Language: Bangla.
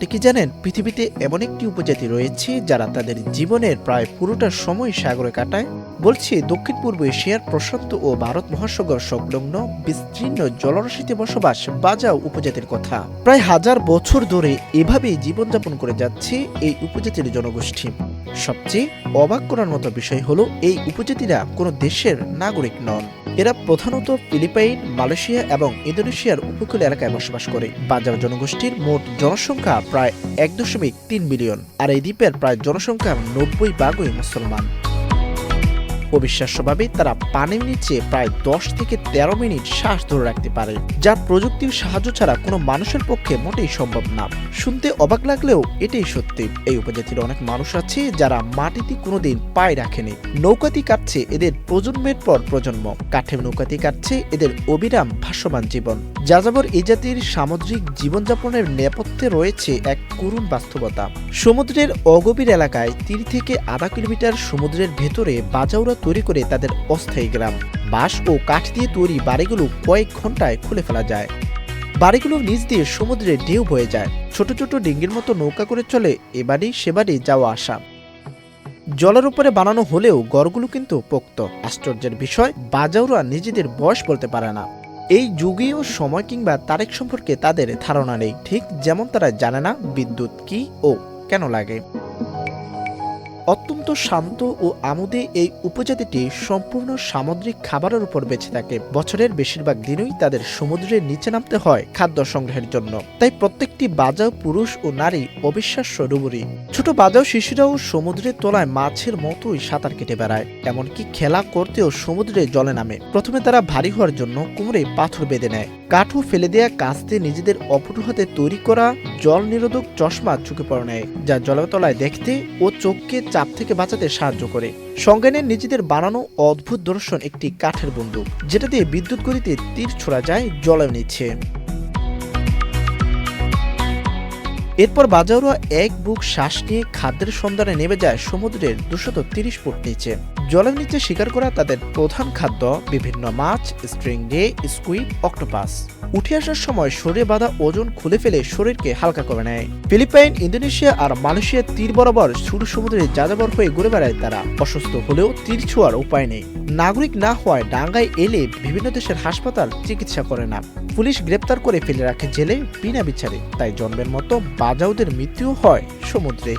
আপনি কি জানেন, পৃথিবীতে এমন একটি উপজাতি রয়েছে যারা তাদের জীবনের প্রায় পুরোটা সময় সাগরে কাটায়? বলছে, দক্ষিণ পূর্ব এশিয়ার প্রশান্ত ও ভারত মহাসাগর সংলগ্ন, বিস্তীর্ণ জলরাশিতে বসবাস বাজাও উপজাতির কথা। প্রায় হাজার বছর ধরে এভাবেই জীবনযাপন করে যাচ্ছে এই উপজাতির জনগোষ্ঠী। সবচেয়ে অবাক করার মতো বিষয় হলো এই উপজাতিরা কোনো দেশের নাগরিক নন। এরা প্রধানত ফিলিপাইন, মালয়েশিয়া এবং ইন্দোনেশিয়ার উপকূল এলাকায় বসবাস করে। বাজার জনগোষ্ঠীর মোট জনসংখ্যা প্রায় এক দশমিক তিন মিলিয়ন, আর এই দ্বীপের প্রায় জনসংখ্যার নব্বই ভাগই মুসলমান। অবিশ্বাস্যভাবে তারা পানির নিচে প্রায় দশ থেকে তেরো মিনিট শ্বাস ধরে রাখতে পারে, যা প্রযুক্তির সাহায্য ছাড়া কোনো মানুষের পক্ষে মোটেই সম্ভব না। শুনতে অবাক লাগলেও এটাই সত্যি। এই উপজাতির অনেক মানুষ আছে যারা মাটিতে কোনোদিন পায়ে রাখেনি। নৌকাতি কাটছে এদের প্রজন্মের পর প্রজন্ম। কাঠের নৌকাতি কাটছে এদের অবিরাম ভাসমান জীবন। যাযাবর এই জাতির সামুদ্রিক জীবনযাপনের নেপথ্যে রয়েছে এক করুণ বাস্তবতা। সমুদ্রের অগভীর এলাকায় তিন থেকে আধা কিলোমিটার সমুদ্রের ভেতরে বাজাউরা তৈরি করে তাদের অস্থায়ী গ্রাম। বাঁশ ও কাঠ দিয়ে তৈরি বাড়িগুলো কয়েক ঘন্টায় খুলে ফেলা যায়। বাড়িগুলো নিচ দিয়ে সমুদ্রে ঢেউ বয়ে যায়। ছোট ছোট ডিঙ্গির মতো নৌকা করে চলে এ বাড়ি সে বাড়ি যাওয়া আসা। জলের উপরে বানানো হলেও গড়গুলো কিন্তু পোক্ত। আশ্চর্যের বিষয় বাজাউরা নিজেদের বয়স বলতে পারে না। এই যুগীয় সময় কিংবা তারিখ সম্পর্কে তাদের ধারণা নেই। ঠিক যেমন তারা জানে না বিদ্যুৎ কি ও কেন লাগে। অত্যন্ত শান্ত ও আমোদে এই উপজাতিটি সম্পূর্ণ সামুদ্রিক খাবারের উপর বেঁচে থাকে। বছরের বেশিরভাগ দিনই তাদের সমুদ্রের নিচে নামতে হয় খাদ্য সংগ্রহের জন্য। তাই প্রত্যেকটি বাজাও পুরুষ ও নারী অবিশ্বাস্য ডুবুরি ছোট বাজাও শিশুরাও সমুদ্রের তলায় মাছের মতোই সাঁতার কেটে বেড়ায়। এমনকি খেলা করতেও সমুদ্রে জলে নামে। প্রথমে তারা ভারী হওয়ার জন্য কোমরে পাথর বেঁধে নেয়। কাঠও ফেলে দেয়া কাস্তে নিজেদের অপটু হাতে তৈরি করা জল নিরোধক চশমা চোখে পড়ে নেয়, যা জলের তলায় দেখতে ও চোখকে চাপ থেকে বাঁচাতে সাহায্য করে। সঙ্গে নেন নিজেদের বানানো অদ্ভুত দর্শন একটি কাঠের বন্দুক, যেটা দিয়ে বিদ্যুৎ গতিতে তীর ছোড়া যায় জলের নিচ্ছে। এরপর বাজারোয়া এক বুক শ্বাস নিয়ে খাদ্যের সন্ধানে নেমে যায় সমুদ্রের দুশত তিরিশ ফুট নিচে। জলের নিচে শিকার করা তাদের প্রধান খাদ্য, বিভিন্ন মাছ স্ট্রিং ডে স্কুইড অক্টোপাস উঠে আসার সময় শরীরে বাঁধা ওজন খুলে ফেলে শরীরকে হালকা করে নেয়। ফিলিপাইন, ইন্দোনেশিয়া আর মালয়েশিয়ার তীর বরাবর সুর সমুদ্রে যাযাবর হয়ে ঘুরে বেড়ায় তারা। অসুস্থ হলেও তীর ছোঁয়ার উপায় নেই। নাগরিক না হওয়ায় ডাঙ্গায় এলে বিভিন্ন দেশের হাসপাতাল চিকিৎসা করে না। পুলিশ গ্রেপ্তার করে ফেলে রাখে জেলে বিনা বিচারে। তাই জন্মের মতো বাজাউদের মৃত্যু হয় সমুদ্রে।